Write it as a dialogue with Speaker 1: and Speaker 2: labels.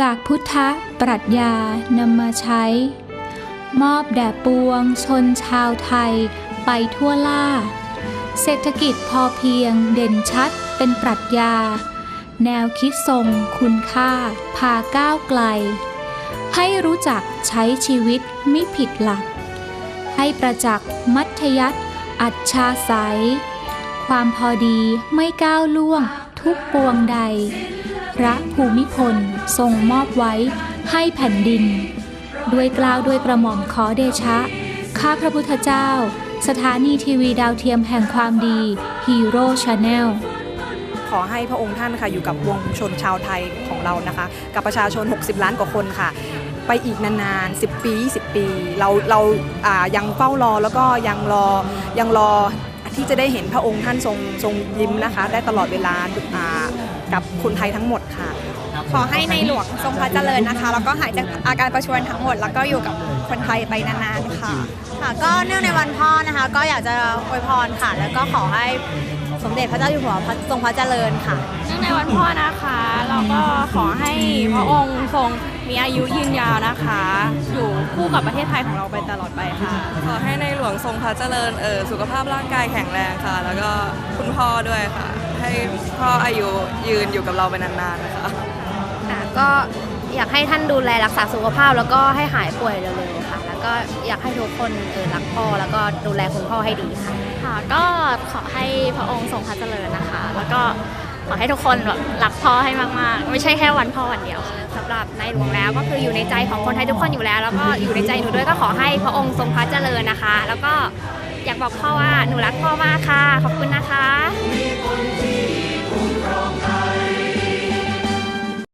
Speaker 1: จากพุทธปรัชญานำมาใช้ มอบแด่ปวงชนชาวไทยไปทั่วล่า เศรษฐกิจพอเพียงเด่นชัดเป็นปรัชญา แนวคิดทรงคุณค่า พาก้าวไกล ให้รู้จักใช้ชีวิตไมิผิดหลัก ให้ประจักษ์มัธยัติอัจฉาสัยความพอดีไม่ก้าวล่วงทุกปวงใด พระภูมิพล ทรงมอบไว้ให้แผ่นดิน ด้วยกล่าวด้วยกระหม่อมขอเดชะ ข้าพระพุทธเจ้า สถานีทีวีดาวเทียมแห่งความดีฮีโร่ชาแนล
Speaker 2: ขอให้พระองค์ท่านค่ะอยู่กับวงชนชาวไทยของเรานะคะ กับประชาชน 60 ล้านกว่าคนค่ะ ไปอีกนานๆ 10 ปี 20 ปี เราเราายังเฝ้ารอแล้วก็ยังรอยังรอ ที่จะได้เห็นพระองค์ท่านทรงทรงยิ้มนะคะ ได้ตลอดเวลาอ่ากับคนไทยทั้งหมดค่ะ
Speaker 3: ขอให้ในหลวงทรงพระเจริญนะคะ แล้วก็หายจากอาการประชวรทั้งหมด แล้วก็อยู่กับคนไทยไปนานๆค่ะ
Speaker 4: ค่ะก็เนื่องในวันพ่อนะคะ ก็อยากจะอวยพรค่ะ แล้วก็ขอให้สมเด็จพระเจ้าอยู่หัวพระทรงพระเจริญค่ะ
Speaker 5: เนื่องในวันพ่อนะคะ เราก็ขอให้พระองค์ทรงมีอายุยืนยาวนะคะ อยู่คู่กับประเทศไทยของเราไปตลอดไปค่ะ
Speaker 6: ขอให้ในหลวงทรงพระเจริญเออสุขภาพร่างกายแข็งแรงค่ะ แล้วก็คุณพ่อด้วยค่ะ ให้พ่ออายุยืนอยู่กับเราไปนานๆนะคะ
Speaker 4: ค่ะ ก็อยากให้ท่านดูแลรักษาสุขภาพ แล้วก็ให้หายป่วยเร็วๆค่ะ แล้วก็อยากให้ทุกคนเออรักพ่อแล้วก็ดูแลคุณพ่อให้ดีค่ะ
Speaker 5: ค่ะ ก็ขอให้พระองค์ทรงพระเจริญนะคะ แล้วก็ขอให้ทุกคนแบบรักพ่อให้มากๆ ไม่ใช่แค่วันพ่อวันเดียวค่ะ
Speaker 4: สำหรับในหลวงแล้วก็คืออยู่ในใจของคนไทยทุกคนอยู่แล้ว แล้วก็อยู่ในใจหนูด้วยก็ขอให้พระองค์ทรงพระเจริญนะคะ แล้วก็อยากบอกพ่อว่าหนูรักพ่อมากค่ะ ขอบคุณนะคะ